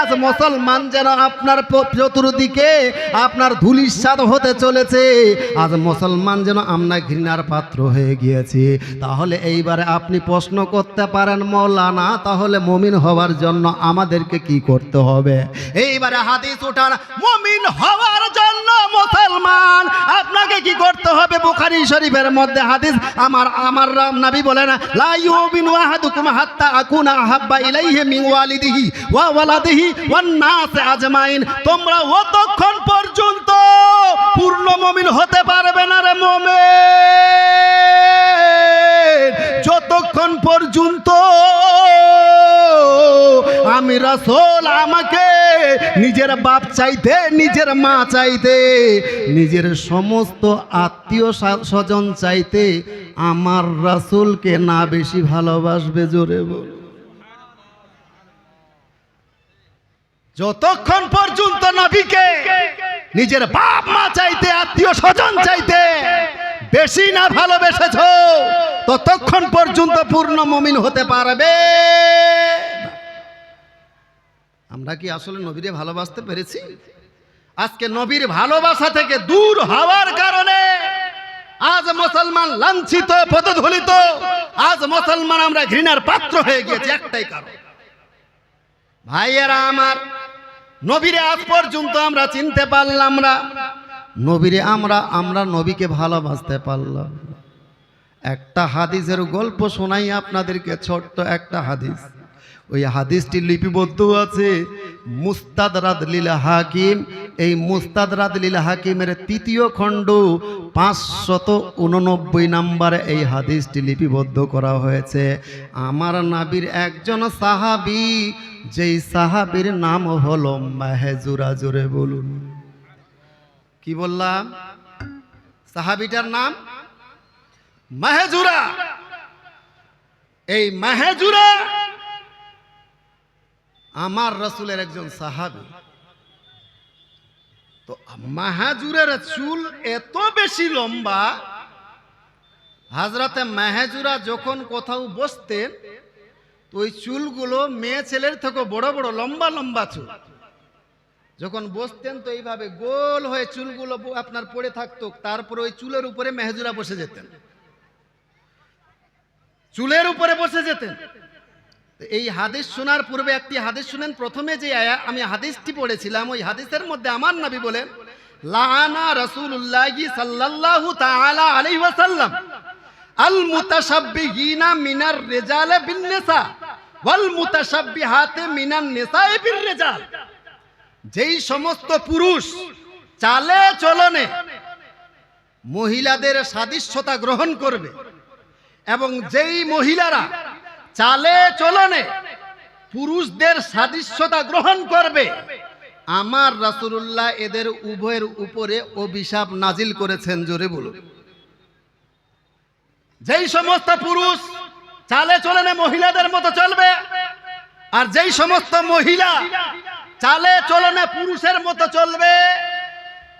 আজ মুসলমান যেন আপনার চতুর্দিকে আপনার ধুলিস্বাদ হতে চলেছে। আজ মুসলমান যেন আমরা ঘৃণার পাত্র হয়ে গিয়েছি। তাহলে এইবারে আপনি প্রশ্ন করতে পারেন, মৌলানা, তাহলে মমিন হওয়ার জন্য আমাদেরকে কি করতে হবে? এইবারে হাদিস ওঠার মমিন হওয়ার জন্য মুসলমান, আপনাকে কি করতে হবে? বুখারী শরীফের মধ্যে হাদিস, আমার আমার রাম নবী বলেন, লা ইউমিনু আহাদুকুম হাত্তা আকুনা আহাব্বা ইলাইহি মিন ওয়ালিদিহি ওয়া ওয়ালাদিহি ওয়ান নাস আজমাইন। তোমরা অতক্ষণ পর্যন্ত পূর্ণ মুমিন হতে পারবে না রে মুমিন। যতক্ষণ পর্যন্ত আমি রাসূল আমাকে নিজের বাপ চাইতে, নিজের মা চাইতে, নিজের সমস্ত আত্মীয় স্বজন চাইতে আমার রাসূলকে না বেশি ভালোবাসবে জোরে বল। যতক্ষণ পর্যন্ত নবীকে নিজের বাপ মা চাইতে, আত্মীয় স্বজন চাইতে বেশি না ভালোবেসেছ, ততক্ষণ পর্যন্ত পূর্ণ মমিন হতে পারবে। আমরা কি আসলে নবীরে ভালোবাসতে পেরেছি? আজকে নবীর ভালোবাসা থেকে দূর হওয়ার কারণে আজ মুসলমান লাঞ্ছিত পদধলিত আজ মুসলমান আমরা ঘৃণার পাত্র হয়ে গিয়েছি একটাই কারণ। ভাইয়েরা আমার নবীরে আজ পর্যন্ত আমরা চিনতে পারলাম না। নবীরে আমরা আমরা নবীকে ভালোবাসতে পারলাম একটা হাদিসের গল্প শোনাই আপনাদেরকে, ছোট্ট একটা হাদিস। ওই হাদিসটি লিপিবদ্ধ আছে মুস্তাদরাদ লীলা হাকিম এই মুস্তাদরাদ লীল হাকিমের তৃতীয় খণ্ড পাঁচশত উননব্বই নাম্বারে এই হাদিসটি লিপিবদ্ধ করা হয়েছে। আমার নাবির একজন সাহাবি, যেই সাহাবির নাম হলো মাহেজুরা, জোরে বলুন। কি বললাম? সাহাবিটার নাম মাহেজুরা। এই মাহেজুরা আমার রসুলের একজন সাহাবি। তো মাহাজুরের চুল এত বেশি লম্বা, হাজরাতে মাহাজুরা যখন কোথাও বসতেন, তো ওই চুলগুলো মেয়ে ছেলের থেকে বড় বড় লম্বা লম্বা চুল। যখন বসতেন তো এইভাবে গোল হয়ে চুলগুলো আপনার পড়ে থাকতো, তারপরে ওই চুলের উপরে মেহেজুরা বসে যেতেন। চুলের উপরে বসে যেতেন। এই হাদিস শোনার পূর্বে একটি হাদিস শুনেন। প্রথমে যে আয়া, আমি হাদিসটি পড়েছিলাম, ওই হাদিসের মধ্যে আমার নবী বলেন লানা রাসূলুল্লাহি সাল্লাল্লাহু তাআলা আলাইহি ওয়াসাল্লাম আল মুতাশাব্বিহিনা মিনার রিজালে বিন নিসা ওয়াল মুতাশাব্বিহাতে মিনান নিসায়ে বির রিজাল যেই সমস্ত পুরুষ চালে চলনে, মহিলাদের সাদৃশ্যতা গ্রহণ করবে এবং যেই মহিলারা চালে চলনে। পুরুষদের সাদৃশ্যতা গ্রহণ করবে। আমার রাসূলুল্লাহ এদের উভয়ের উপরে অভিশাপ নাজিল করেছেন, জোরে বলুন। যেই সমস্ত পুরুষ চালে চলনে মহিলাদের মতো চলবে, আর যেই সমস্ত মহিলা চালে চলনে পুরুষের মতো চলবে,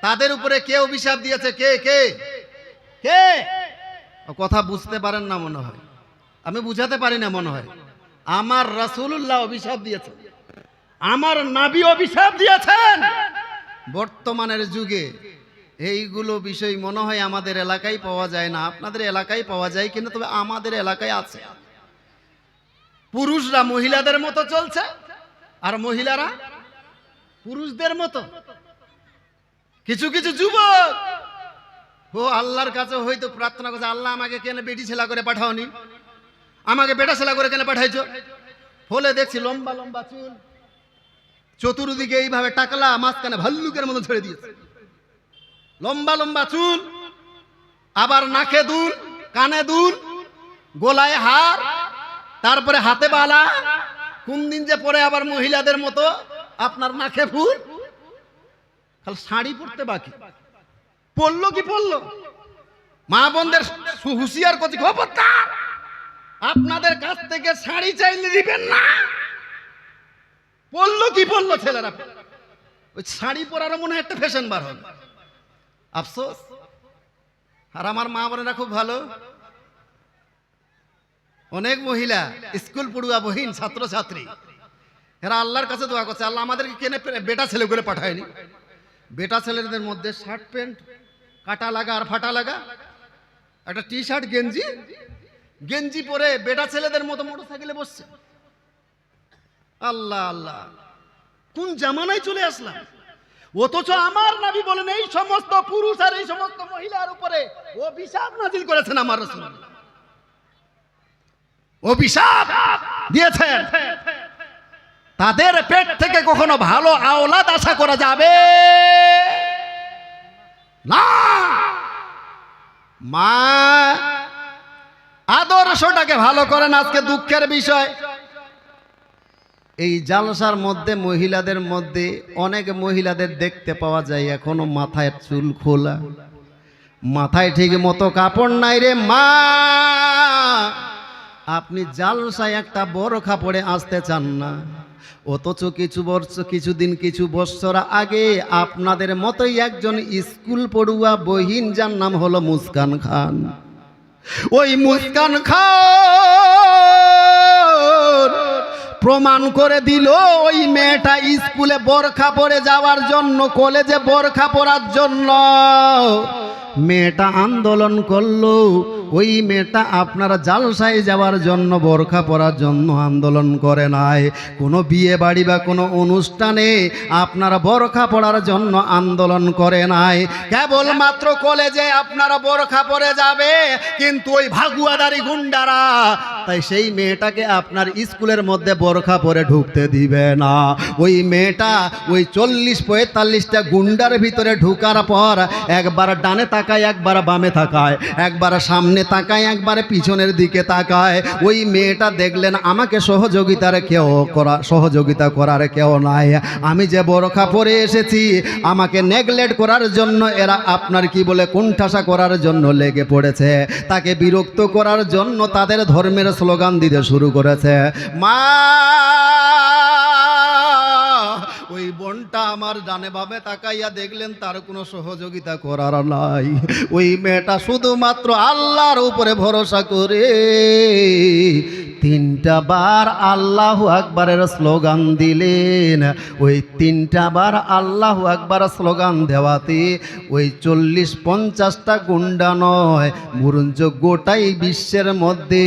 তাদের উপরে কে অভিশাপ দিয়েছে? কে কে? কে? কথা বুঝতে পারেন না মনে হয়। আমি বুঝাতে পারি না মনে হয়। আমার রাসূলুল্লাহ অভিশাপ দিয়েছেন। আমার নাবি অভিশাপ দিয়েছেন। বর্তমানের যুগে এইগুলো বিষয় মনে হয় আমাদের এলাকায় পাওয়া যায় না। আপনাদের এলাকায় পাওয়া যায় কিন্তু তবে আমাদের এলাকায় আছে। পুরুষরা মহিলাদের মতো চলছে আর মহিলারা পুরুষদের মতো। কিছু কিছু যুবক, ও আল্লাহর কাছে হয়তো প্রার্থনা করছে, আল্লাহ আমাকে কেন বেটি ছেলা করে পাঠাওনি? আমাকে বেটা ছেলা করে কেন পাঠাইছো? ফলে দেখছি লম্বা লম্বা চুল। চতুর্দিকে এইভাবে টাকলা, মাঝখানে ভাল্লুকের মতো ছেড়ে দিয়েছে। লম্বা লম্বা চুল, আবার নাকে দুল, কানে দুল, গোলায় হার, তারপরে হাতে বালা। কোন দিন যে পরে আবার মহিলাদের মতো আপনার নাকে ফুল? খালি শাড়ি পরতে বাকি। পড়ল কি পড়ল মা বোনদের হুঁশিয়ার করছি, খবরদার! আপনাদের কাছ থেকে শাড়ি চাইলে দিবেন না। পড়ল কি পড়ল ছেলেরা? ওই শাড়ি পরারও মনে হয় একটা ফ্যাশন বার হবে। আফসোস? আর আমার মা বোনেরা খুব ভালো। অনেক মহিলা, স্কুল পড়ুয়া, বহিন, ছাত্রছাত্রী। এরা আল্লাহর কাছে দোয়া করছে। আল্লাহ আমাদেরকে কেনে বেটা ছেলে করে পাঠায়নি। বেটা ছেলেদের মধ্যে শার্ট প্যান্ট কাটা লাগা আর ফাটা লাগা, একটা টি শার্ট গেঞ্জি গেঞ্জি পরে বেটা ছেলেদের মতো মোটর সাইকেলে বসছে। আল্লাহ আল্লাহ। কোন জামানায় চলে আসলাম? অথচ আমার নাবি বলেন, এই সমস্ত পুরুষ আর এই সমস্ত মহিলার উপরে অভিশাপ নাজিল করেছেন আমার রসুল। অভিশাপ দিয়েছেন। তাদের পেট থেকে কখনো ভালো আওলাদ আশা করা যাবে? না। মা আদর্শটাকে ভালো করেন আজকে দুঃখের বিষয়। এই জালসার মধ্যে মহিলাদের মধ্যে অনেক মহিলাদের দেখতে পাওয়া যায়, এখনও মাথায় চুল খোলা। মাথায় ঠিক মতো কাপড় নাই রে মা। আপনি জালসায় একটা বড় কাপড়ে আসতে চান না। অথচ কিছু বর্ষ কিছুদিন, কিছু বৎসর আগে আপনাদের মতোই একজন স্কুল পড়ুয়া বহিন যার নাম হলো মুসকান খান। ওই মুসকান খান প্রমাণ করে দিল ওই মেয়েটা স্কুলে বরখা পরে যাওয়ার জন্য, কলেজে বরখা পরার জন্য। মেয়েটা আন্দোলন করল। ওই মেয়েটা আপনারা জালসায় যাওয়ার জন্য, বোরখা পরার জন্য আন্দোলন করে নাই। কোনো বিয়ে বাড়ি বা কোনো অনুষ্ঠানে আপনারা বোরখা পড়ার জন্য আন্দোলন করে নাই। কেবলমাত্র কলেজে আপনারা বোরখা পরে যাবে, কিন্তু ওই ভাগুয়াদারি গুন্ডারা। তাই সেই মেয়েটাকে আপনার স্কুলের মধ্যে বোরখা পরে ঢুকতে দিবে না। ওই মেয়েটা ওই চল্লিশ পঁয়তাল্লিশটা গুন্ডার ভিতরে ঢুকার পর একবার ডানে তাকায়, একবার বামে তাকায়, একবার সামনে তাকায়, একবার পিছনের দিকে তাকায়। ওই মেয়েটা দেখলেন, আমাকে সহযোগিতার কেউ করা, সহযোগিতা করার কেউ নাই। আমি যে বোরখা পরে এসেছি, আমাকে নেগলেট করার জন্য এরা আপনার কি বলে, কুণ্ঠাসা করার জন্য লেগে পড়েছে। তাকে বিরক্ত করার জন্য তাদের ধর্মের স্লোগান দিতে শুরু করেছে। মা ওই বোনটা আমার ডানে ভাবে তাকাইয়া দেখলেন তার কোনো সহযোগিতা করার নাই। ওই মেয়েটা শুধুমাত্র আল্লাহর উপরে ভরসা করে। তিনটা বার আল্লাহ আকবরের স্লোগান দিলেন। ওই তিনটা বার আল্লাহ আকবার স্লোগান দেওয়াতে ওই চল্লিশ পঞ্চাশটা গুন্ডা নয় বরঞ্চ গোটাই বিশ্বের মধ্যে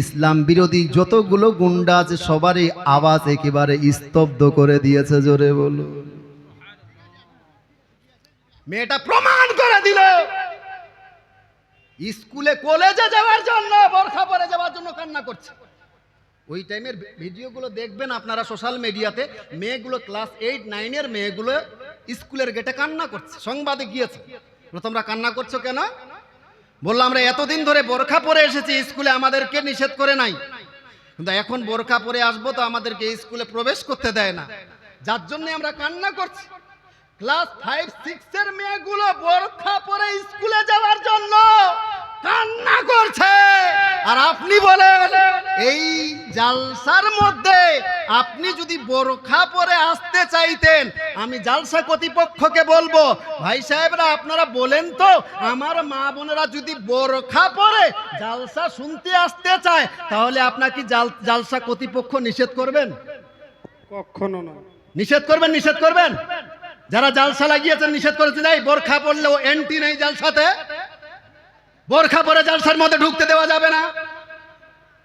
ইসলাম বিরোধী যতগুলো গুন্ডা আছে সবারই আওয়াজ একেবারে স্তব্ধ করে দিয়েছে জোরে। বলো মেয়েটা প্রমাণ করে দিল। স্কুলে কলেজে যাওয়ার জন্য বরখা পরে যাওয়ার জন্য কান্না করছে। ওই টাইমের ভিডিওগুলো দেখবেন আপনারা সোশ্যাল মিডিয়াতে মেয়েগুলো ক্লাস এইট নাইনের মেয়েগুলো স্কুলের গেটে কান্না করছে, সংবাদে গিয়েছে। তোমরা কান্না করছ কেন? বললাম আমরা এতদিন ধরে বোরখা পরে এসেছি, স্কুলে আমাদেরকে নিষেধ করে নাই। কিন্তু এখন বোরখা পরে আসব তো আমাদেরকে স্কুলে প্রবেশ করতে দেয় না। যার জন্য আমরা কান্না করছি। ক্লাস ফাইভ, সিক্স এর মেয়েগুলো বোরখা পরে স্কুলে যাওয়ার জন্য কান্না করছে। আর আপনি বলেন, এই জালসার মধ্যে আপনি যদি বোরখা পরে আসতে চাইতেন, আমি জালসা কর্তৃপক্ষকে বলব, ভাই সাহেবরা, আপনারা বলেন তো, আমার মা বোনেরা যদি বোরখা পরে জালসা শুনতে আসতে চায়, তাহলে আপনাকে জাল, জালসা কর্তৃপক্ষ নিষেধ করবেন? কখনো না নিষেধ করবেন নিষেধ করবেন? যারা জালসা লাগিয়েছেন, নিষেধ করেছে, যাই, বোরখা পড়লেও এন্টি নেই জালসাতে। বোরখা পরে জালসার মধ্যে ঢুকতে দেওয়া যাবে না।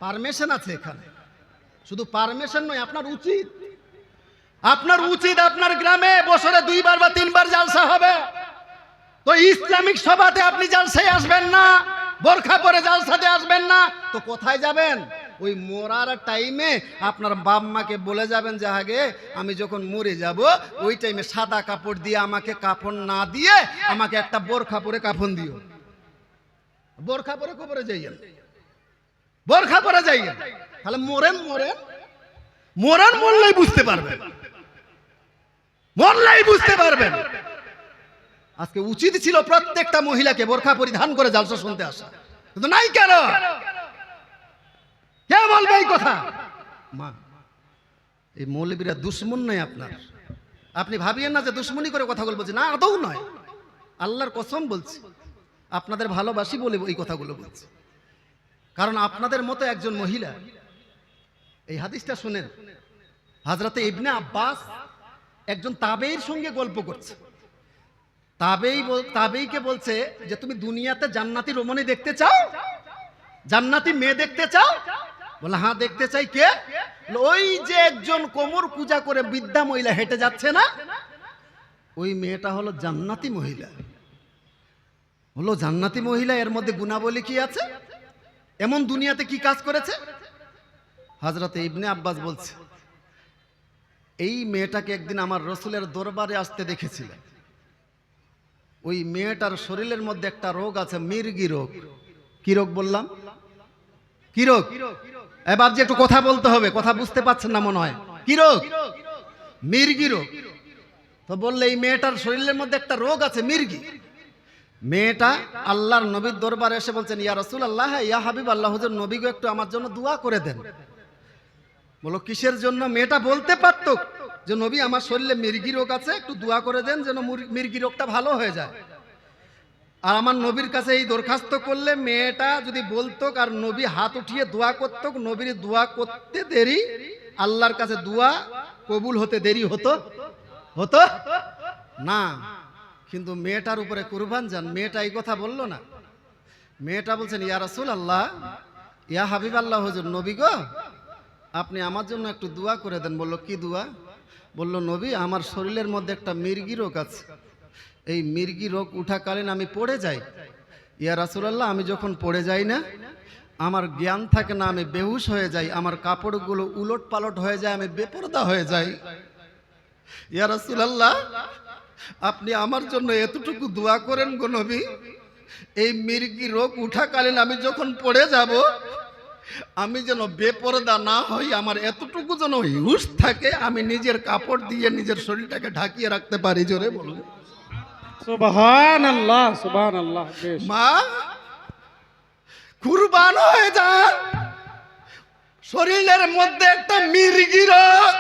পারমিশন আছে এখানে। শুধু পারমিশন নয়, আপনার উচিত। আপনার উচিত আপনার গ্রামে বছরে দুইবার বা তিনবার জালসা হবে। তো ইসলামিক সভাতে আপনি জালসায় আসবেন না, বোরখা পরে জালসাতে আসবেন না। তো কোথায় যাবেন? ওই মরার টাইমে আপনার বাপ মাকে বলে যাবেন যে, আগে আমি যখন মরে যাব, ওই টাইমে সাদা কাপড় দিয়ে আমাকে কাপড় না দিয়ে আমাকে একটা বোরখা পরে কাফন দিও। বোরখা পরে কবরে যাইয়েন। বোরখা পরে যাইয়েন। তাহলে মরেন মরেন। মরেন মরলেই বুঝতে পারবেন। মরলেই বুঝতে পারবেন। আজকে উচিত ছিল প্রত্যেকটা মহিলাকে বোরখা পরিধান করে জালসা শুনতে আসা। কিন্তু নাই কেন? কে বলবে এই কথা? মা, এই মৌলবীরা দুশ্মন নয় আপনার। আপনি ভাবিয়েন না যে দুশ্মনী করে কথা বলব না, আদৌ নয়। আল্লাহর কসম বলছি, আপনাদের ভালোবাসি বলে এই কথাগুলো বলছি। কারণ আপনাদের মতো একজন মহিলা, এই হাদিসটা শুনেন, হাজরাতে ইবনে আব্বাস একজন তাবেইর সঙ্গে গল্প করছে। তাবেই তাবেইকে বলছে যে, তুমি দুনিয়াতে জান্নাতি রমণী দেখতে চাও? জান্নাতি মেয়ে দেখতে চাও? বলে হ্যাঁ দেখতে চাই কে? ওই যে একজন কোমর পূজা করে বৃদ্ধা মহিলা, হেঁটে যাচ্ছে না? ওই মেয়েটা হলো জান্নাতি মহিলা। হলো জান্নাতি মহিলা, এর মধ্যে গুণাবলী কি আছে? এমন দুনিয়াতে কি কাজ করেছে? হাজরতে ইবনে আব্বাস বলছে, এই মেয়েটাকে একদিন আমার রসুলের দরবারে আসতে দেখেছিলেন ওই মেয়েটার শরীরের মধ্যে একটা রোগ আছে, মির্গি রোগ। কি রোগ বললাম? কি রোগ বাবজি একটু কথা বলতে হবে, কথা বুঝতে পারছেন না মনে হয়। কি রোগ মির্গি রোগ তো বললে এই মেয়েটার শরীরের মধ্যে একটা রোগ আছে, মির্গি। মেয়েটা আল্লাহর নবীর দরবারে এসে বলছেন, ইয়া রসুল আল্লাহ ইয়া হাবিব আল্লাহ হুজুর নবীকে একটু আমার জন্য দোয়া করে দেন। বলো, কিসের জন্য? মেয়েটা বলতে পারত যে, নবী, আমার শরীরে মির্গি রোগ আছে, একটু দোয়া করে দেন যেন মুর- মির্গি রোগটা ভালো হয়ে যায়। আর আমার নবীর কাছে এই দরখাস্ত করলে মেয়েটা যদি বলতো আর নবী হাত উঠিয়ে দোয়া করতো, নবীর দোয়া করতে দেরি, আল্লাহর কাছে দোয়া কবুল হতে দেরি হতো? হতো? না। কিন্তু মেয়েটার উপরে কুরবান যান। মেয়েটা এই কথা বলল না। মেয়েটা বলছেন, ইয়া রাসূল আল্লাহ ইয়া হাবিব আল্লাহ হজুর, নবী গো, আপনি আমার জন্য একটু দোয়া করে দেন। বলল, কি দোয়া? বলল, নবী, আমার শরীরের মধ্যে একটা মির্গি রোগ আছে। এই মির্গি রোগ উঠাকালীন আমি পড়ে যাই। ইয়া রাসূলুল্লাহ, আমি যখন পড়ে যাই না, আমার জ্ঞান থাকে না, আমি বেহুশ হয়ে যাই, আমার কাপড়গুলো উলট পালট হয়ে যায়, আমি বেপরদা হয়ে যাই। ইয়া রাসূলুল্লাহ, আপনি আমার জন্য এতটুকু দোয়া করেন গো নবী, এই মির্গি রোগ উঠাকালীন আমি যখন পড়ে যাব, আমি যেন বেপরদা না হই, আমার এতটুকু যেন হুশ থাকে, আমি নিজের কাপড় দিয়ে নিজের শরীরটাকে ঢাকিয়ে রাখতে পারি, জোরে বলুন। শরীরের মধ্যে একটা মির্গি রোগ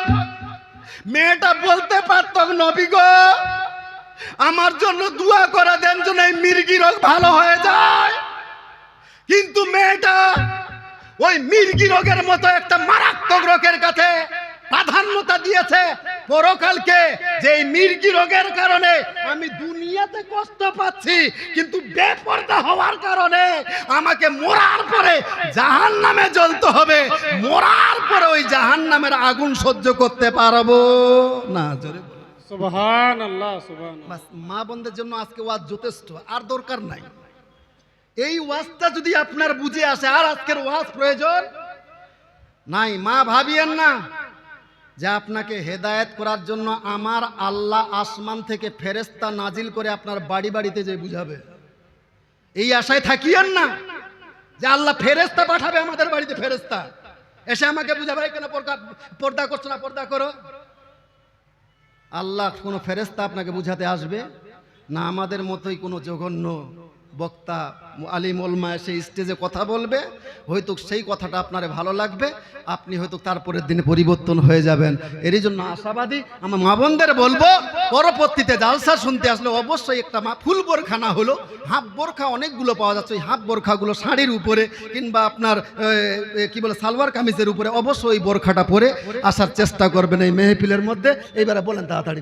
মেয়েটা বলতে পারত, নবী গো, আমার জন্য দোয়া করে দেন যেন এই মির্গি রোগ ভালো হয়ে যায়। কিন্তু মেয়েটা ওই মির্গি রোগের মতো একটা মারাত্মক রোগের কাছে প্রাধান্যতা দিয়েছে। পরকালকে যে মির্গি রোগের কারণে আমি দুনিয়াতে কষ্ট পাচ্ছি কিন্তু বেপর্দা হওয়ার কারণে আমাকে মরার পরে জাহান নামে জ্বলতে হবে। মরার পরে ওই জাহান নামের আগুন সহ্য করতে পারব না জোরে মা বোনদের জন্য আজকে ওয়াজ যথেষ্ট আর দরকার নাই। এই ওয়াজটা যদি আপনার বুঝে আসে আর আজকের ওয়াজ প্রয়োজন? নাই মা ভাবিয়েন না। যে আপনাকে হেদায়েত করার জন্য আমার আল্লাহ আসমান থেকে ফেরেস্তা নাজিল করে আপনার বাড়ি বাড়িতে যে বুঝাবে। এই আশায় থাকিয়েন না যে আল্লাহ ফেরেস্তা পাঠাবে আমাদের বাড়িতে ফেরেস্তা এসে আমাকে বুঝাবে কেন পর্দা পর্দা করছ না, পর্দা করো? আল্লাহ কোনো ফেরেস্তা আপনাকে বুঝাতে আসবে না? আমাদের মতোই কোনো জঘন্য বক্তা আলিম ওলমা সেই স্টেজে কথা বলবে, হয়তো সেই কথাটা আপনার ভালো লাগবে, আপনি হয়তো তারপরের দিনে পরিবর্তন হয়ে যাবেন এরই জন্য আশাবাদী, আমার মা বোনদের বলব, পরবর্তীতে জালসা শুনতে আসলে অবশ্যই একটা মা ফুল বোরখানা হলো, হাফ বোরখা অনেকগুলো পাওয়া যাচ্ছে, ওই হাফ বোরখাগুলো শাড়ির উপরে কিংবা আপনার কি বলে, সালোয়ার কামিজের উপরে অবশ্যই বোরখাটা পরে আসার চেষ্টা করবেন এই মেহফিলের মধ্যে এইবারে বলেন তাড়াতাড়ি।